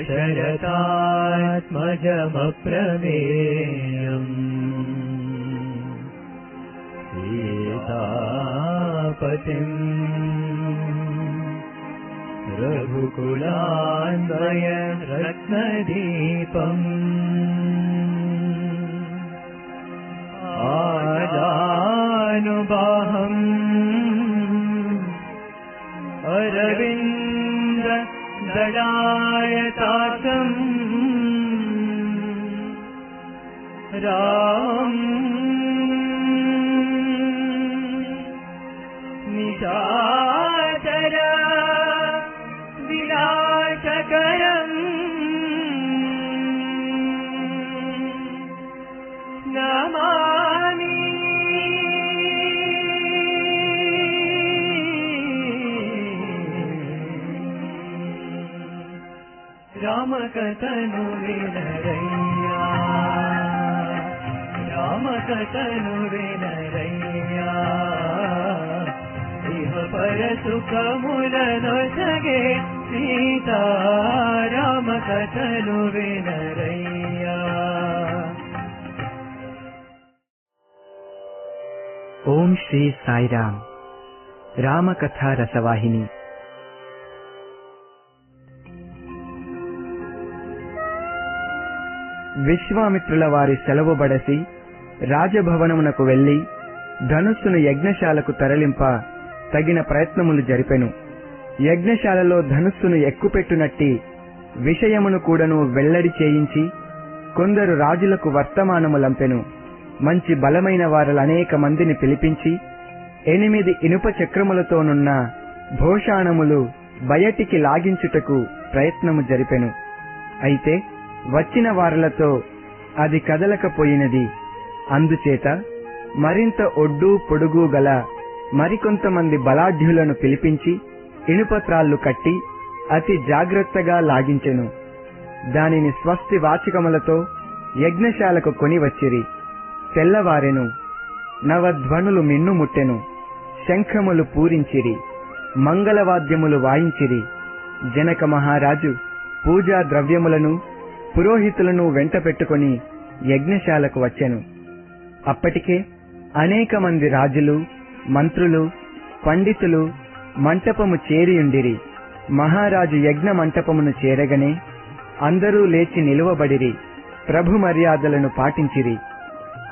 दशरथात्मजमप्रमेयम् सीतापतिम्। रघुकुलान्वय रत्नदीपम्। आदानुबाहम् अरविन्द दडायताकम् राम। कतनु नरैया राम कतनु नरैया पर सुख मुलन सगे सीता राम कतनु नरैया ओम श्री साई राम राम रसवाहिनी। విశ్వామిత్రుల వారి సెలవు బడసి రాజభవనమునకు వెళ్ళి ధనుస్సును యజ్ఞశాలకు తరలింప తగిన ప్రయత్నములు జరిపెను. యజ్ఞశాలలో ధనుస్సును ఎక్కుపెట్టునట్టి విషయమును కూడాను వెల్లడి చేయించి కొందరు రాజులకు వర్తమానములంపెను మంచి బలమైన వారలనేక మందిని పిలిపించి ఎనిమిది ఇనుప చక్రములతోనున్న భోషాణములు బయటికి లాగించుటకు ప్రయత్నము జరిపెను. అయితే వచ్చిన వారలతో అది కదలకపోయినది. అందుచేత మరింత ఒడ్డు పొడుగు గల మరికొంతమంది బలాఢ్యులను పిలిపించి ఇనుపత్రాళ్ళు కట్టి అతి జాగ్రత్తగా లాగించెను. దానిని స్వస్తి వాచికములతో యజ్ఞశాలకు కొని వచ్చిరి. తెల్లవారెను నవధ్వనులు మిన్నుముట్టెను శంఖములు పూరించిరి. మంగళవాద్యములు వాయించిరి. జనక మహారాజు పూజా ద్రవ్యములను పురోహితులను వెంట పెట్టుకుని యజ్ఞశాలకు వచ్చెను. అప్పటికే అనేక మంది రాజులు మంత్రులు పండితులు మంటపము చేరియుండిరి. మహారాజు యజ్ఞ మంటపమును చేరగనే అందరూ లేచి నిలువబడిరి ప్రభు మర్యాదలను పాటించిరి.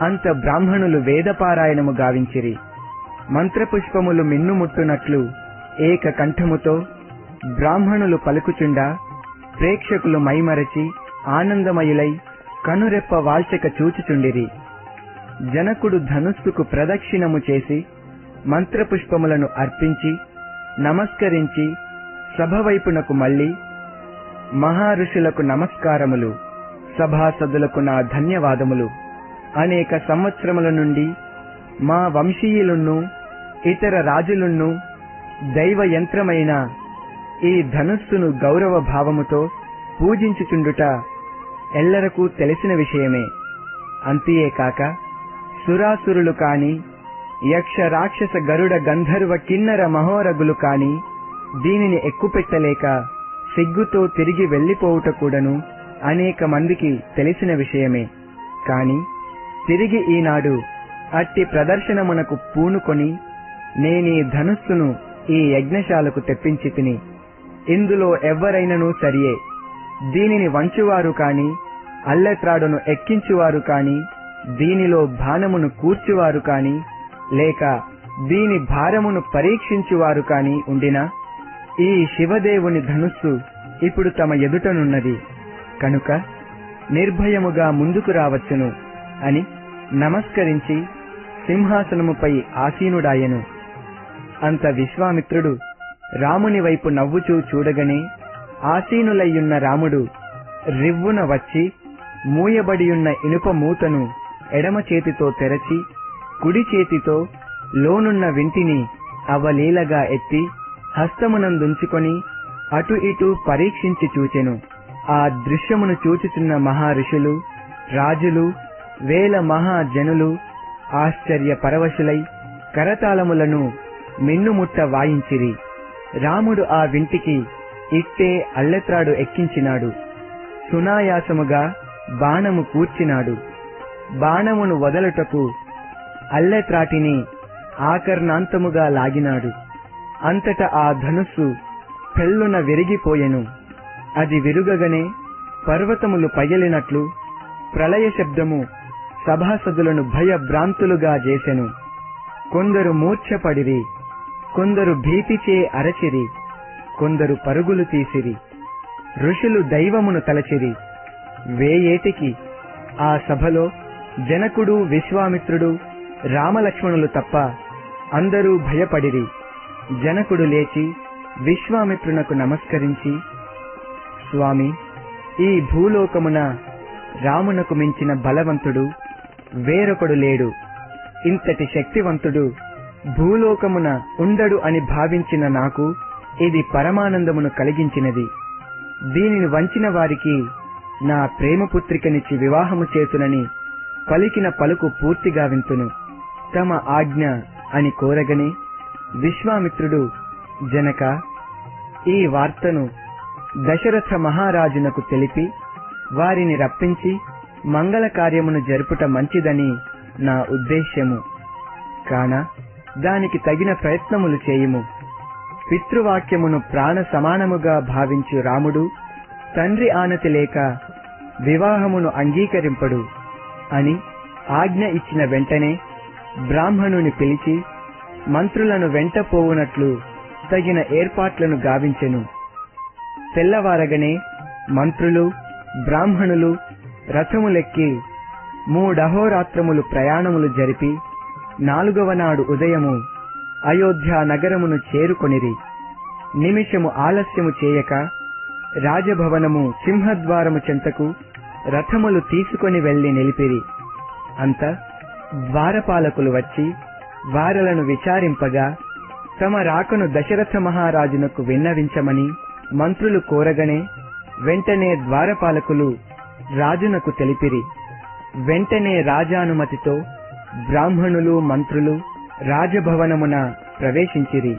అంత బ్రాహ్మణులు వేదపారాయణము గావించిరి. మంత్రపుష్పములు మిన్నుముట్టునట్లు ఏక కంఠముతో బ్రాహ్మణులు పలుకుచుండా ప్రేక్షకులు మైమరచి ఆనందమయులై కనురెప్ప వాల్చక చూచుచుండిరి. జనకుడు ధనుస్సుకు ప్రదక్షిణము చేసి మంత్రపుష్పములను అర్పించి నమస్కరించి సభవైపునకు మళ్ళీ మహారుషులకు నమస్కారములు సభాసదులకు నా ధన్యవాదములు. అనేక సంవత్సరముల నుండి మా వంశీయులున్ను ఇతర రాజులున్ను దైవ యంత్రమైన ఈ ధనుస్సును గౌరవ భావముతో పూజించుచుండుట ఎల్లరకు తెలిసిన విషయమే. అంతేకాక సురాసురులు కాని యక్ష రాక్షస గరుడ గంధర్వ కిన్నర మహోరగులు కాని దీనిని ఎక్కుపెట్టలేక సిగ్గుతో తిరిగి వెళ్ళిపోవుట కూడాను అనేక మందికి తెలిసిన విషయమే. కాని తిరిగి ఈనాడు అట్టి ప్రదర్శనమునకు పూనుకొని నేనీ ధనుస్సును ఈ యజ్ఞశాలకు తెప్పించి తిని ఇందులో ఎవ్వరైనను సరియే. దీనిని వంచువారు కాని అల్లెత్రాడును ఎక్కించువారు కాని దీనిలో బాణమును కూర్చువారు కాని లేక దీని భారమును పరీక్షించువారు కాని ఉండినా ఈ శివదేవుని ధనుస్సు ఇప్పుడు తమ ఎదుటనున్నది. కనుక నిర్భయముగా ముందుకు రావచ్చును అని నమస్కరించి సింహాసనముపై ఆసీనుడాయెను. అంత విశ్వామిత్రుడు రాముని వైపు నవ్వుచూ చూడగనే ఆసీనులయ్యున్న రాముడు రివ్వున వచ్చి మూయబడియున్న ఇనుప మూతను ఎడమ చేతితో తెరచి కుడి చేతితో లోనున్న వింటిని అవలీలగా ఎత్తి హస్తమునందుంచుకొని అటు ఇటు పరీక్షించి చూచెను. ఆ దృశ్యమును చూచుచున్న మహారుషులు రాజులు వేల మహాజనులు ఆశ్చర్య పరవశులై కరతాళములను మిన్నుముట్ట వాయించిరి. రాముడు ఆ వింటికి ఇట్టే అల్లెత్రాడు ఎక్కించినాడు. సునాయాసముగా బాణము కూర్చినాడు. బాణమును వదలుటకు అల్లెత్రాటిని ఆకర్ణాంతముగా లాగినాడు. అంతట ఆ ధనుస్సు పెళ్ళున విరిగిపోయెను. అది విరుగగనే పర్వతములు పగిలినట్లు ప్రళయ శబ్దము సభాసదులను భయభ్రాంతులుగా చేసెను. కొందరు మూర్ఛపడిరి కొందరు భీతిచే అరచిరి. కొందరు పరుగులు తీసిరి. ఋషులు దైవమును తలచిరి. వేయేటికి ఆ సభలో జనకుడు విశ్వామిత్రుడు రామలక్ష్మణులు తప్ప అందరూ భయపడిరి. జనకుడు లేచి విశ్వామిత్రునకు నమస్కరించి స్వామి ఈ భూలోకమున రామునకు మించిన బలవంతుడు వేరొకడు లేడు. ఇంతటి శక్తివంతుడు భూలోకమున ఉండడు అని భావించిన నాకు ఇది పరమానందమును కలిగించినది. దీనిని వంచిన వారికి నా ప్రేమపుత్రికనిచ్చి వివాహము చేతునని పలికిన పలుకు పూర్తిగా వింతును. తమ ఆజ్ఞ అని కోరగనే విశ్వామిత్రుడు జనక ఈ వార్తను దశరథ మహారాజునకు తెలిపి వారిని రప్పించి మంగళ కార్యమును జరుపుట మంచిదని నా ఉద్దేశ్యము. కాన దానికి తగిన ప్రయత్నములు చేయుము. పితృవాక్యమును ప్రాణ సమానముగా భావించు రాముడు తండ్రి ఆనతి లేక వివాహమును అంగీకరింపడు అని ఆజ్ఞ ఇచ్చిన వెంటనే బ్రాహ్మణుని పిలిచి మంత్రులను వెంట పోవునట్లు తగిన ఏర్పాట్లను గావించెను. తెల్లవారగనే మంత్రులు బ్రాహ్మణులు రథములెక్కి మూడహోరాత్రములు ప్రయాణములు జరిపి నాలుగవ నాడు ఉదయము అయోధ్య నగరమును చేరుకొనిరి. నిమిషము ఆలస్యము చేయక రాజభవనము సింహద్వారము చెంతకు రథములు తీసుకొని వెళ్ళి నిలిపిరి. అంత ద్వారపాలకులు వచ్చి వారలను విచారింపగా తమ రాకను దశరథ మహారాజునకు విన్నవించమని మంత్రులు కోరగనే వెంటనే ద్వారపాలకులు రాజునకు తెలిపిరి. వెంటనే రాజానుమతితో బ్రాహ్మణులు మంత్రులు రాజభవనమున ప్రవేశించిరి.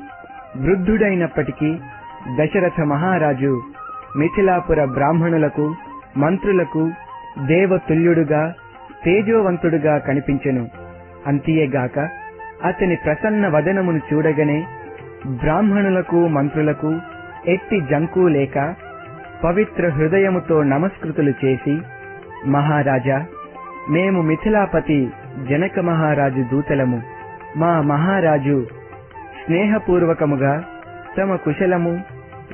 వృద్ధుడైనప్పటికీ దశరథ మహారాజు మిథిలాపుర బ్రాహ్మణులకు మంత్రులకు దేవతుల్యుడుగా తేజోవంతుడుగా కనిపించెను. అంతియేగాక అతని ప్రసన్న వదనమును చూడగనే బ్రాహ్మణులకు మంత్రులకు ఎట్టి జంకు లేక పవిత్ర హృదయముతో నమస్కృతులు చేసి మహారాజా మేము మిథిలాపతి జనక మహారాజు దూతలము. మా మహారాజు స్నేహపూర్వకముగా తమ కుశలము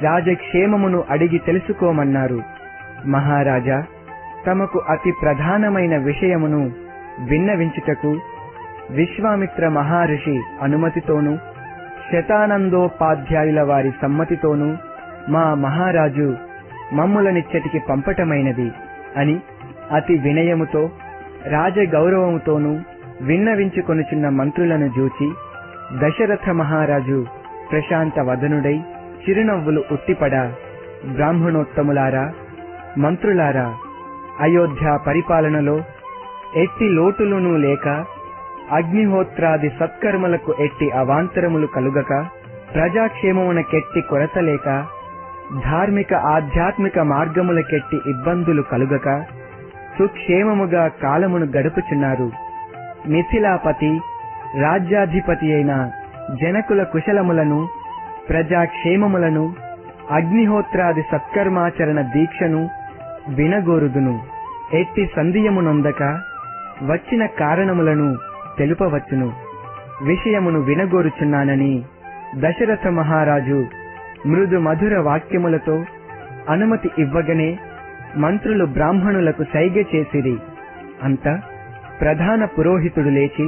రాజక్షేమమును అడిగి తెలుసుకోమన్నారు. మహారాజా తమకు అతి ప్రధానమైన విషయమును విన్నవించుటకు విశ్వామిత్ర మహర్షి అనుమతితోనూ శతానందోపాధ్యాయుల వారి సమ్మతితోనూ మా మహారాజు మమ్ములనిచ్చటికి పంపటమైనది అని అతి వినయముతో రాజగౌరవముతోనూ విన్నవించుకొనుచున్న మంత్రులను జూచి దశరథ మహారాజు ప్రశాంత వదనుడై చిరునవ్వులు ఉట్టిపడ బ్రాహ్మణోత్తములారా మంత్రులారా అయోధ్య పరిపాలనలో ఎట్టి లోటులను లేక అగ్నిహోత్రాది సత్కర్మలకు ఎట్టి అవాంతరములు కలుగక ప్రజాక్షేమమునకెట్టి కొరత లేక ధార్మిక ఆధ్యాత్మిక మార్గములకెట్టి ఇబ్బందులు కలుగక సుక్షేమముగా కాలమును గడుపుచున్నారు. మిథిలాపతి రాజ్యాధిపతి అయిన జనకుల కుశలములను ప్రజాక్షేమములను అగ్నిహోత్రాది సత్కర్మాచరణ దీక్షను వినగోరుదును. ఎట్టి సంధియమునొందక వచ్చిన కారణములను తెలుపవచ్చును. విషయమును వినగోరుచున్నానని దశరథ మహారాజు మృదు మధుర వాక్యములతో అనుమతి ఇవ్వగనే మంత్రులు బ్రాహ్మణులకు సైగ చేసిరి. అంత ప్రధాన పురోహితుడు లేచి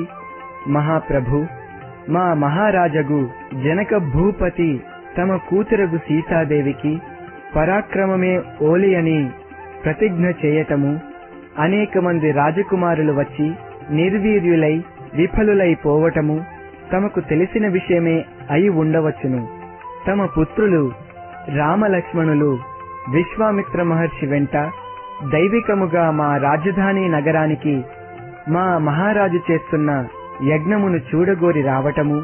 మహాప్రభు మా మహారాజగు జనక భూపతి తమ కూతురగు సీతాదేవికి పరాక్రమమే ఓలి అని ప్రతిజ్ఞ చేయటము అనేక మంది రాజకుమారులు వచ్చి నిర్వీర్యులై విఫలులై పోవటము తమకు తెలిసిన విషయమే అయి ఉండవచ్చును. తమ పుత్రులు రామలక్ష్మణులు విశ్వామిత్ర మహర్షి వెంట దైవికముగా మా రాజధాని నగరానికి మా మహారాజు చేస్తున్న యజ్ఞమును చూడగోరి రావటము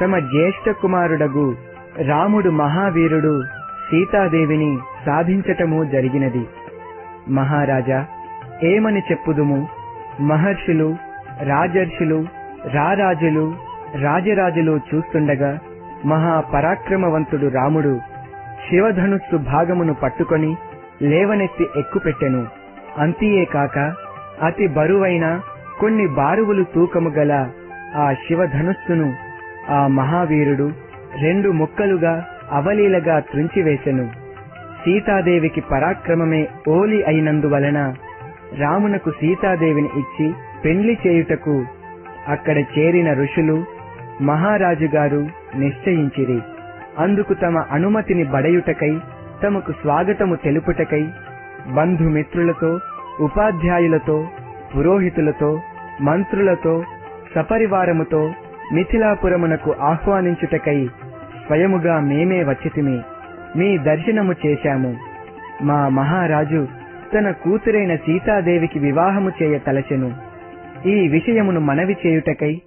తమ జ్యేష్ఠ కుమారుడగు రాముడు మహావీరుడు సీతాదేవిని సాధించటము జరిగినది. మహారాజా ఏమని చెప్పుదుము? మహర్షులు రాజర్షులు రారాజులు రాజరాజులు చూస్తుండగా మహాపరాక్రమవంతుడు రాముడు శివధనుస్సు భాగమును పట్టుకొని లేవనెత్తి ఎక్కుపెట్టెను. అంతియే కాక అతి బరువైన కొన్ని బారువులు తూకము గల ఆ శివధనుస్సును ఆ మహావీరుడు రెండు ముక్కలుగా అవలీలగా త్రుంచివేసెను. సీతాదేవికి పరాక్రమమే ఓలి అయినందువలన రామునకు సీతాదేవిని ఇచ్చి పెండ్లి చేయుటకు అక్కడ చేరిన ఋషులు మహారాజు గారు నిశ్చయించిరి. అందుకు తమ అనుమతిని బడయుటకై తమకు స్వాగతము తెలుపుటకై బంధుమిత్రులతో ఉపాధ్యాయులతో పురోహితులతో మంత్రులతో సపరివారముతో మిథిలాపురమునకు ఆహ్వానించుటకై స్వయముగా మేమే వచ్చితిమి. మీ దర్శనము చేశాము. మా మహారాజు తన కూతురైన సీతాదేవికి వివాహము చేయ తలచెను. ఈ విషయమును మనవి చేయుటకై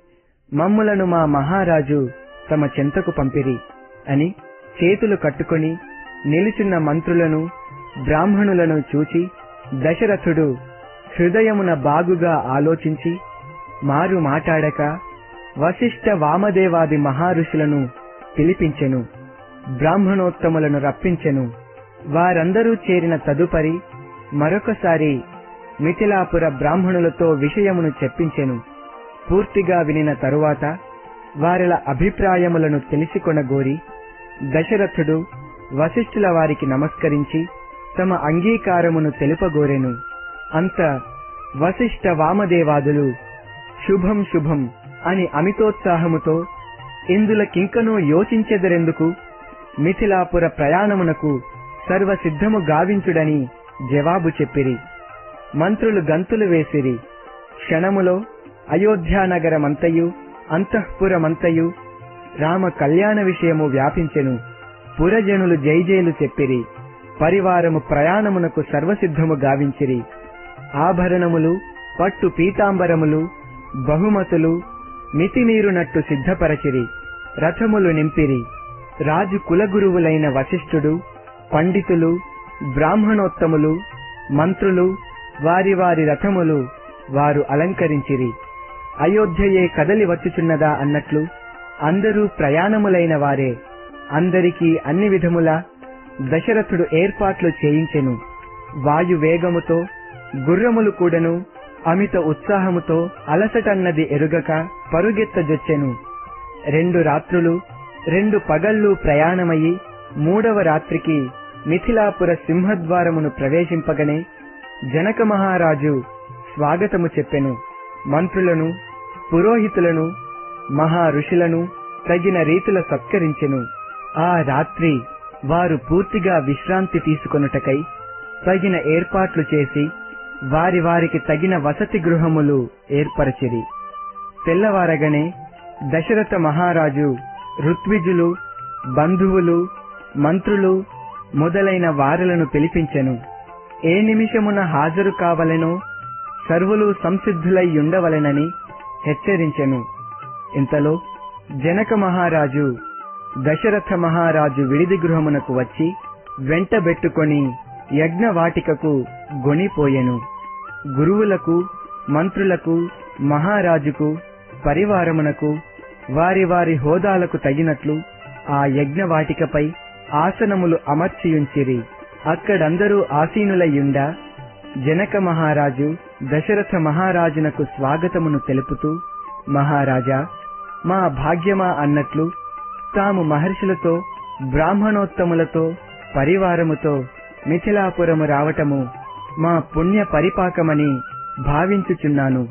మమ్ములను మా మహారాజు తమ చెంతకు పంపిరి అని చేతులు కట్టుకొని నిలుచున్న మంత్రులను బ్రాహ్మణులను చూచి దశరథుడు హృదయమున బాగుగా ఆలోచించి మారు మాటాడక వశిష్ఠ వామదేవాది మహారుషులను పిలిపించెను బ్రాహ్మణోత్తములను రప్పించెను. వారందరూ చేరిన తదుపరి మరొకసారి మిథిలాపుర బ్రాహ్మణులతో విషయమును చెప్పించెను. పూర్తిగా వినిన తరువాత వారిల అభిప్రాయములను తెలిసికొనగోరి దశరథుడు వశిష్ఠుల వారికి నమస్కరించి తమ అంగీకారమును తెలుపగోరెను. అంత వశిష్ఠ వామదేవాదులు. శుభం శుభం అని అమితోత్సాహముతో ఇందులకింకనో యోచించెదరెందుకు? మిథిలాపుర ప్రయాణమునకు సర్వసిద్ధము గావించుడని జవాబు చెప్పిరి. మంత్రులు గంతులు వేసిరి. క్షణములో అయోధ్యానగరమంతయు అంతఃపురమంతయు రామ కళ్యాణ విషయము వ్యాపించెను. పురజనులు జైజేలు చెప్పిరి. పరివారము ప్రయాణమునకు సర్వసిద్ధము గావించిరి. ఆభరణములు పట్టు పీతాంబరములు బహుమతులు మితిమీరునట్టు సిద్ధపరచిరి రథములు నింపిరి. రాజు కులగురువులైన వశిష్ఠుడు పండితులు బ్రాహ్మణోత్తములు మంత్రులు వారి వారి రథములు వారు అలంకరించిరి. అయోధ్యయే కదలి వచ్చుచున్నదా అన్నట్లు అందరూ ప్రయాణములైన వారే. అందరికీ అన్ని విధముల దశరథుడు ఏర్పాట్లు చేయించెను. వాయు వేగముతో గుర్రములు కూడను అమిత ఉత్సాహముతో అలసటన్నది ఎరుగక పరుగెత్తజొచ్చెను రెండు రాత్రులు రెండు పగళ్ళు ప్రయాణమయ్యి మూడవ రాత్రికి మిథిలాపుర సింహద్వారమును ప్రవేశింపగనే జనక మహారాజు స్వాగతము చెప్పెను. మంత్రులను పురోహితులను మహా ఋషులను తగిన రీతిలో సత్కరించెను. ఆ రాత్రి వారు పూర్తిగా విశ్రాంతి తీసుకొనుటకై తగిన ఏర్పాట్లు చేసి వారి వారికి తగిన వసతి గృహములు ఏర్పరచిరి. తెల్లవారగనే దశరథ మహారాజు ఋత్విజులు బంధువులు మంత్రులు మొదలైన వారులను పిలిపించెను. ఏ నిమిషమున హాజరు కావలెనో సర్వులు సంసిద్ధులై ఉండవలెనని హెచ్చరించెను. ఇంతలో జనక మహారాజు దశరథ మహారాజు విడిది గృహమునకు వచ్చి వెంటబెట్టుకొని యజ్ఞవాటికకు గొనిపోయెను గురువులకు మంత్రులకు మహారాజుకు పరివారమునకు వారి వారి హోదాలకు తగినట్లు ఆ యజ్ఞవాటికపై ఆసనములు అమర్చియుంచిరి. అక్కడందరూ ఆసీనులయ్యుండా జనక మహారాజు దశరథ మహారాజునకు స్వాగతమును తెలుపుతూ మహారాజా మా భాగ్యమా అన్నట్లు తాము మహర్షులతో బ్రాహ్మణోత్తములతో పరివారముతో మిథిలాపురము రావటము మా పుణ్య పరిపాకమని భావించుచున్నాను.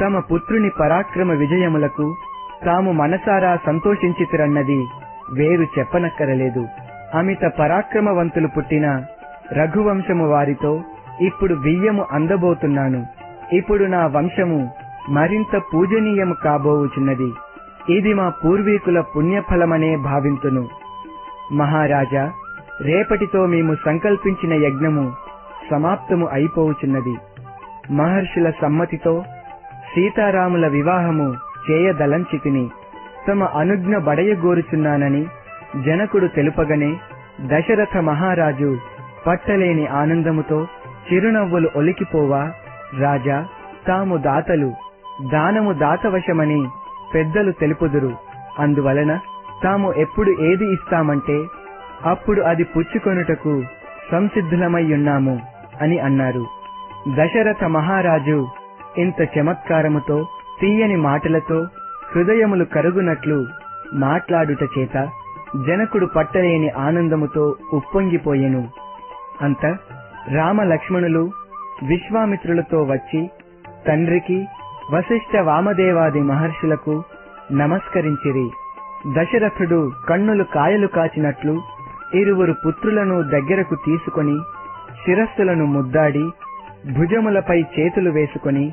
తమ పుత్రుని పరాక్రమ విజయములకు తాము మనసారా సంతోషించితిరన్నది వేరు చెప్పనక్కరలేదు. అమిత పరాక్రమవంతులు పుట్టిన రఘువంశము వారితో ఇప్పుడు బియ్యము అందబోతున్నాను. ఇప్పుడు నా వంశము మరింత పూజనీయము కాబోవుచున్నది. ఇది మా పూర్వీకుల పుణ్యఫలమనే భావింతును. మహారాజా రేపటితో మేము సంకల్పించిన యజ్ఞము సమాప్తము అయిపోవుచున్నది. మహర్షుల సమ్మతితో సీతారాముల వివాహము చేయదలంచితిని. తమ అనుజ్ఞ బడయగోరుచున్నానని జనకుడు తెలుపగనే దశరథ మహారాజు పట్టలేని ఆనందముతో చిరునవ్వులు ఒలికిపోవా రాజా తాము దాతలు దానము దాతవశమని పెద్దలు తెలుపుదురు. అందువలన తాము ఎప్పుడు ఏది ఇస్తామంటే అప్పుడు అది పుచ్చుకొనుటకు సంసిద్ధులమయ్యున్నాము అని అన్నారు. దశరథ మహారాజు ఇంత చమత్కారముతో తీయని మాటలతో హృదయములు కరుగునట్లు మాట్లాడుట చేత జనకుడు పట్టలేని ఆనందముతో ఉప్పొంగిపోయెను. అంత రామ లక్ష్మణులు విశ్వామిత్రులతో వచ్చి తండ్రికి వశిష్ఠ వామదేవాది మహర్షులకు నమస్కరించిరి. దశరథుడు కన్నులు కాయలు కాచినట్లు ఇరువురు పుత్రులను దగ్గరకు తీసుకొని శిరస్సులను ముద్దాడి భుజములపై చేతులు వేసుకొని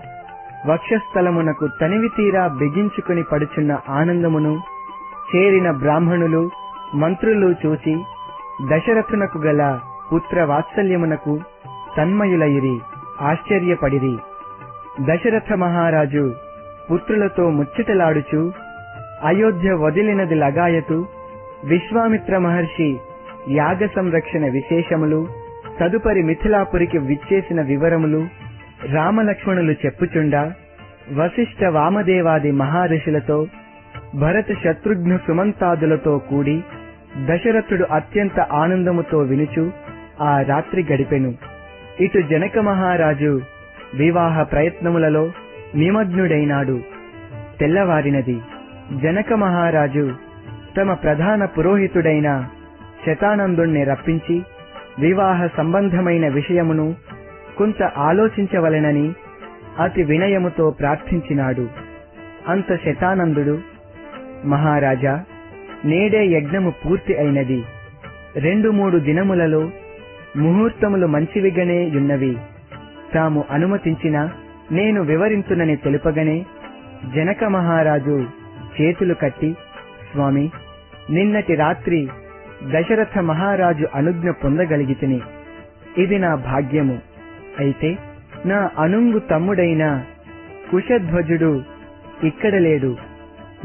వక్షస్థలమునకు తనివి తీరా బిగించుకుని పడుచున్న ఆనందమును చేరిన బ్రాహ్మణులు మంత్రులు చూచి దశరథునకు గల పుత్ర వాత్సల్యమునకు తన్మయులయిరి ఆశ్చర్యపడిరి. దశరథ మహారాజు పుత్రులతో ముచ్చటలాడుచు అయోధ్య వదిలినది లగాయతు విశ్వామిత్ర మహర్షి యాగ సంరక్షణ విశేషములు తదుపరి మిథిలాపురికి విచ్చేసిన వివరములు రామలక్ష్మణులు చెప్పుచుండా వశిష్ఠ వామదేవాది మహారుషులతో భరత శత్రుఘ్న సుమంతాదులతో కూడి దశరథుడు అత్యంత ఆనందముతో వినుచు ఆ రాత్రి గడిపెను. ఇటు జనక మహారాజు వివాహ ప్రయత్నములలో నిమగ్నుడైనాడు. తెల్లవారినది. జనక మహారాజు తమ ప్రధాన పురోహితుడైన శతానందుణ్ణి రప్పించి వివాహ సంబంధమైన విషయమును కొంత ఆలోచించవలెనని అతి వినయముతో ప్రార్థించినాడు. అంత శతానందుడు మహారాజా నేడే యజ్ఞము పూర్తి అయినది. రెండు మూడు దినములలో ముహూర్తములు మంచివిగనే యున్నవి. తాము అనుమతించిన నేను వివరించునని తెలుపగనే జనక మహారాజు చేతులు కట్టి స్వామి నిన్నటి రాత్రి దశరథ మహారాజు అనుజ్ఞ పొందగలిగితిని. ఇది నా భాగ్యము. అయితే నా అనుంగు తమ్ముడైన కుశధ్వజుడు ఇక్కడ లేడు.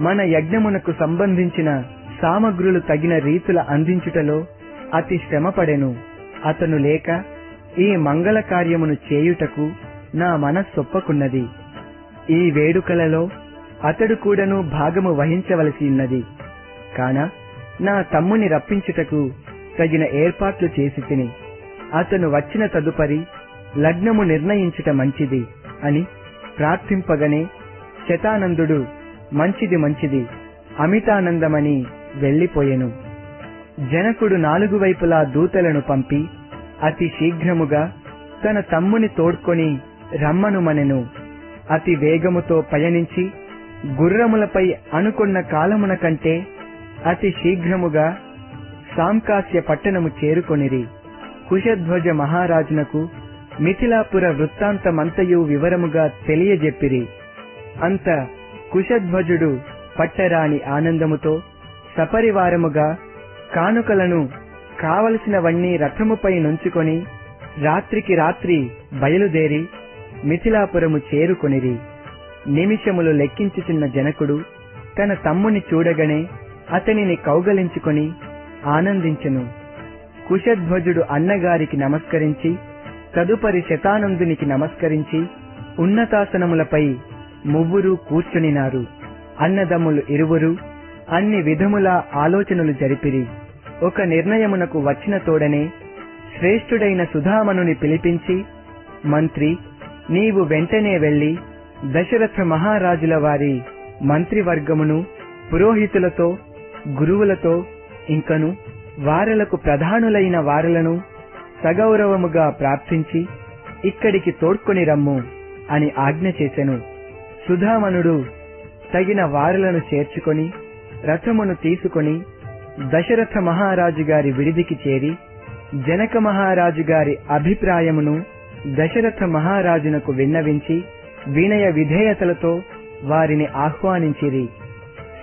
మన యజ్ఞమునకు సంబంధించిన సామగ్రులు తగిన రీతుల అందించుటలో అతి శ్రమపడెను. అతను లేక ఈ మంగళ కార్యమును చేయుటకు నా మనస్సొప్పకున్నది ఈ వేడుకలలో అతడు కూడాను భాగము వహించవలసి ఉన్నది. కాన నా తమ్ముని రప్పించుటకు తగిన ఏర్పాట్లు చేసి తిని అతను వచ్చిన తదుపరి లగ్నము నిర్ణయించుట మంచిది అని ప్రార్థింపగనే శతానందుడు మంచిది మంచిది అమితానందమని వెళ్ళిపోయెను జనకుడు నాలుగు వైపులా దూతలను పంపి అతి శీఘ్రముగా తన తమ్ముని తోడ్కొని రమ్మనుమనెను. అతి వేగముతో పయనించి గుర్రములపై అనుకున్న కాలమున కంటే అతి శీఘ్రముగా సాంకాస్య పట్టణము చేరుకొనిరి. కుశధ్వజ మహారాజునకు మిథిలాపుర వృత్తాంతమంతయు వివరముగా తెలియజెప్పిరి. అంత కుశధ్వజుడు పట్టరాని ఆనందముతో సపరివారముగా కానుకలను కావలసినవన్నీ రథముపై నుంచుకొని రాత్రికి రాత్రి బయలుదేరి మిథిలాపురము చేరుకొనిరి. నిమిషములు లెక్కించుచున్న జనకుడు తన తమ్ముని చూడగనే అతనిని కౌగలించుకొని ఆనందించెను. కుశధ్వజుడు అన్నగారికి నమస్కరించి తదుపరి శతానందునికి నమస్కరించి ఉన్నతాసనములపై ముగ్గురు కూర్చునినారు. అన్నదమ్ములు ఇరువురు అన్ని విధముల ఆలోచనలు జరిపిరి. ఒక నిర్ణయమునకు వచ్చిన తోడనే శ్రేష్ఠుడైన సుధామనుని పిలిపించి మంత్రి నీవు వెంటనే వెళ్ళి దశరథ మహారాజుల వారి మంత్రివర్గమును పురోహితులతో గురువులతో ఇంకను వారలకు ప్రధానులైన వారలను సగౌరవముగా ప్రార్థించి ఇక్కడికి తోడ్కొని రమ్ము అని ఆజ్ఞ చేసెను. సుధామనుడు తగిన వారలను చేర్చుకొని రథమును తీసుకొని దశరథ మహారాజు గారి విడిదికి చేరి జనక మహారాజు గారి అభిప్రాయమును దశరథ మహారాజునకు విన్నవించి వినయ విధేయతలతో వారిని ఆహ్వానించిరి.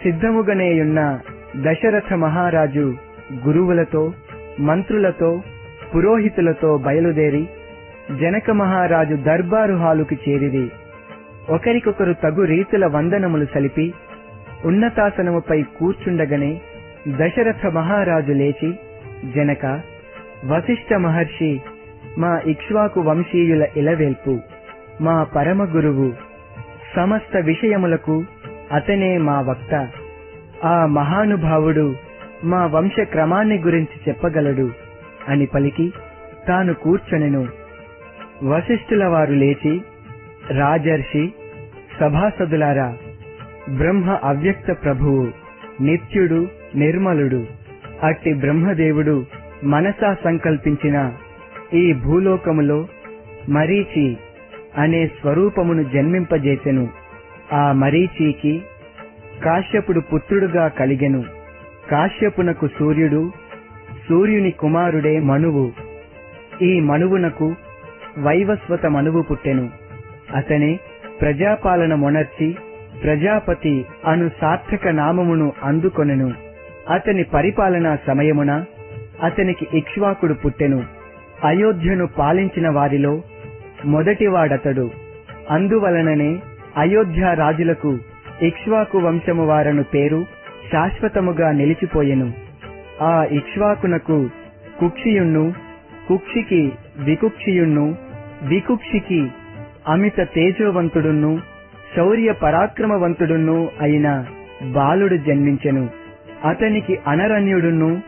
సిద్ధముగనేయున్న దశరథ మహారాజు గురువులతో మంత్రులతో పురోహితులతో బయలుదేరి జనక మహారాజు దర్బారు హాలుకి చేరిది ఒకరికొకరు తగు రీతుల వందనములు సలిపి ఉన్నతాసనముపై కూర్చుండగనే దశరథ మహారాజు లేచి జనక వశిష్ఠ మహర్షి మా ఇక్ష్వాకు వంశీయుల ఇలవేల్పు మా పరమ గురువు సమస్త విషయములకు అతనే మా వక్త. ఆ మహానుభావుడు మా వంశ క్రమాన్ని గురించి చెప్పగలడు అని పలికి తాను కూర్చొనెను. వశిష్ఠుల వారు లేచి రాజర్షి సభాసదులారా బ్రహ్మ అవ్యక్త ప్రభువు నిత్యుడు నిర్మలుడు అట్టి బ్రహ్మదేవుడు మనసా సంకల్పించిన ఈ భూలోకములో మరీచి అనే స్వరూపమును జన్మింపజేసెను. ఆ మరీచికి కాశ్యపుడు పుత్రుడుగా కలిగెను. కాశ్యపునకు సూర్యుడు సూర్యుని కుమారుడే మనువు. ఈ మనువునకు వైవస్వత మనువు పుట్టెను. అతనే ప్రజాపాలన మొనర్చి ప్రజాపతి అను సార్థక నామమును అందుకొనెను. అతని పరిపాలనా సమయమున అతనికి ఇక్ష్వాకుడు పుట్టెను. అయోధ్యను పాలించిన వారిలో మొదటివాడతడు. అందువలననే అయోధ్య రాజులకు ఇక్ష్వాకు వంశము వారను పేరు శాశ్వతముగా నిలిచిపోయెను. ఆ ఇక్ష్వాకునకు కుక్షియుణ్ణు కుక్షికి వికుక్షియుణ్ణు వికుక్షికి అమిత తేజోవంతుడును శౌర్య పరాక్రమవంతుడును అయిన బాలుడు జన్మించెను. అతనికి అనరణ్యుడును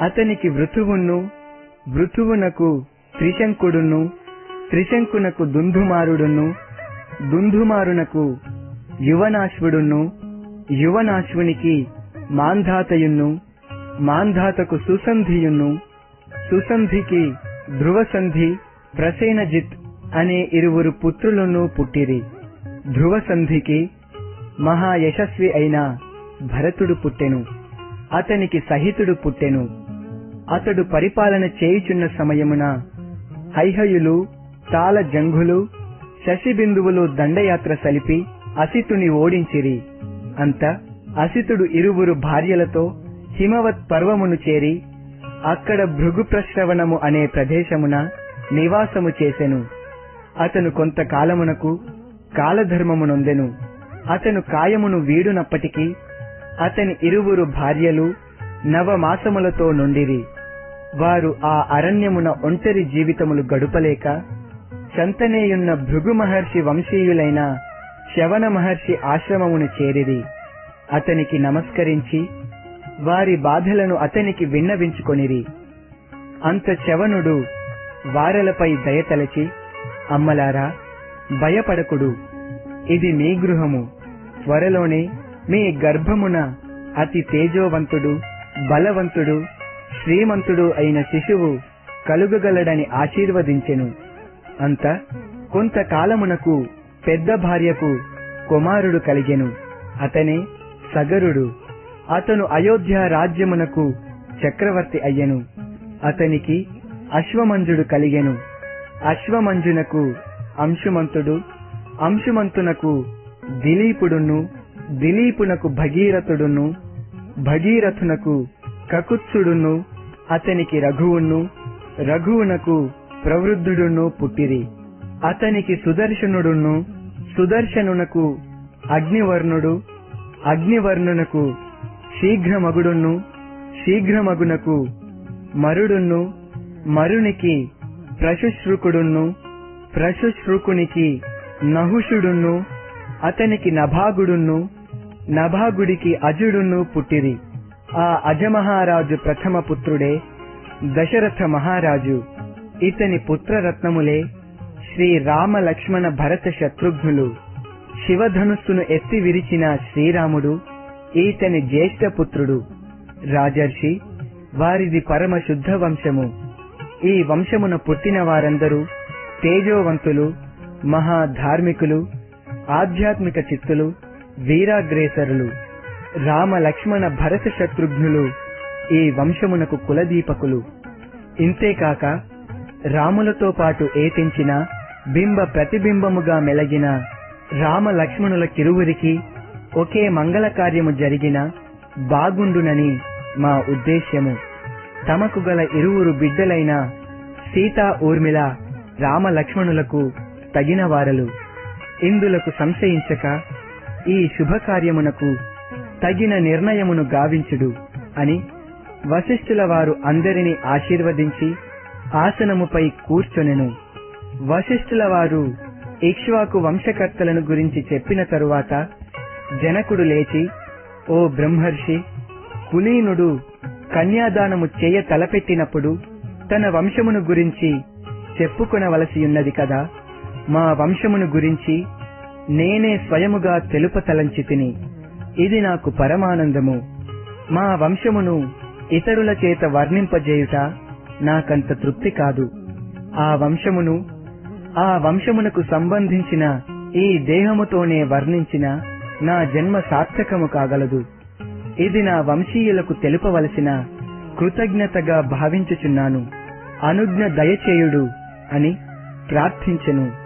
అతనికి వృతువును వృతువునకు త్రిశంకుడును త్రిశంకునకు దుంధుమారుడును దుంధుమారునకు యువనాశ్వుడును యువనాశ్వునికి మాంధాతయును మాంధాతకు సుసంధియును సుసంధికి ధ్రువసంధి ప్రసేనజిత్ అనే ఇరువురు పుత్రులను పుట్టిరి. ధ్రువసంధికి మహాయశస్వి అయిన భరతుడు పుట్టెను. అతనికి సహితుడు పుట్టెను. అతడు పరిపాలన చేయుచున్న సమయమున హైహయులు తాళ జంఘులు శశిబిందువులు దండయాత్ర సలిపి అసితుని ఓడించిరి. అంత అసితుడు ఇరువురు భార్యలతో హిమవత్ పర్వమును చేరి అక్కడ భృగుప్రశ్రవణము అనే ప్రదేశమున నివాసము చేసెను. అతను కొంతకాలమునకు కాలధర్మమునొందెను అతను కాయమును వీడునప్పటికీ అతని ఇరువురు భార్యలు నవమాసములతో నుండిరి. వారు ఆ అరణ్యమున ఒంటరి జీవితములు గడుపలేక చంతనేయున్న భృగు మహర్షి వంశీయులైన శవన మహర్షి ఆశ్రమమును చేరిరి. అతనికి నమస్కరించి వారి బాధలను అతనికి విన్నవించుకొనిరి. అంత శవనుడు వారలపై దయతలచి అమ్మలారా భయపడకుడు. ఇది మీ గృహము. త్వరలోనే మీ గర్భమున అతి తేజోవంతుడు బలవంతుడు శ్రీమంతుడు అయిన శిశువు కలుగగలడని ఆశీర్వదించెను. అంత కొంతకాలమునకు పెద్ద భార్యకు కుమారుడు కలిగెను. అతనే సగరుడు. అతను అయోధ్య రాజ్యమునకు చక్రవర్తి అయ్యెను. అతనికి అశ్వమంజుడు కలిగెను. అశ్వమంజునకు అంశుమంతుడు. అంశుమంతునకు దిలీపుడును. దిలీపునకు భగీరథుడును. భగీరథునకు కకుత్సుడును. అతనికి రఘువును. రఘువునకు ప్రవృద్ధుడును పుట్టిరి. అతనికి సుదర్శనుడును. సుదర్శనునకు అగ్నివర్ణుడు అగ్నివర్ణునకు శీఘ్రమగుడును శీఘ్రమగునకు మరుడును మరునికి ప్రశుశ్రుకుడును ప్రశుశ్రుకునికి నహుషుడును అతనికి నభాగుడును నభాగుడికి అజుడును పుట్టిరి. ఆ అజమహారాజు ప్రథమ పుత్రుడే దశరథ మహారాజు. ఇతని పుత్రరత్నములే శ్రీ రామ లక్ష్మణ భరత శత్రుఘ్నులు. శివధనుస్సును ఎత్తి విరిచిన శ్రీరాముడు ఈతని జ్యేష్ఠ పుత్రుడు. రాజర్షి వారిది పరమ శుద్ధ వంశము. ఈ వంశమున పుట్టిన వారందరూ తేజోవంతులు మహా ధార్మికులు ఆధ్యాత్మిక చిత్తులు వీరాగ్రేసరులు. రామ లక్ష్మణ భరత శత్రుఘ్నులు ఈ వంశమునకు కులదీపకులు. ఇంతేకాక రాములతో పాటు ఏతించిన బింబ ప్రతిబింబముగా మెలగిన రామ లక్ష్మణుల కిరువురికి ఒకే మంగళ కార్యము జరిగిన బాగుండునని మా ఉద్దేశ్యము. తమకు గల ఇరువురు బిడ్డలైన సీతా ఊర్మిళ రామ లక్ష్మణులకు తగిన వారలు ఇందులకు సంశయించక ఈ శుభకార్యమునకు తగిన నిర్ణయమును గావించుడు అని వశిష్ఠుల వారు అందరినీ ఆశీర్వదించి ఆసనముపై కూర్చొనెను. వశిష్ఠుల వారు ఇక్ష్వాకు వంశకర్తలను గురించి చెప్పిన తరువాత జనకుడు లేచి ఓ బ్రహ్మర్షి కులీనుడు కన్యాదానము చేయ తలపెట్టినప్పుడు తన వంశమును గురించి చెప్పుకొనవలసియున్నది కదా. మా వంశమును గురించి నేనే స్వయముగా తెలుపతలంచి తిని ఇది నాకు పరమానందము. మా వంశమును ఇతరుల చేత వర్ణింపజేయుట నాకంత తృప్తి కాదు. ఆ వంశమును ఆ వంశమునకు సంబంధించిన ఈ దేహముతోనే వర్ణించిన నా జన్మ సార్థకము కాగలదు. ఇది నా వంశీయులకు తెలుపవలసిన కృతజ్ఞతగా భావించుచున్నాను. అనుజ్ఞ దయచేయుడు అని ప్రార్థించెను.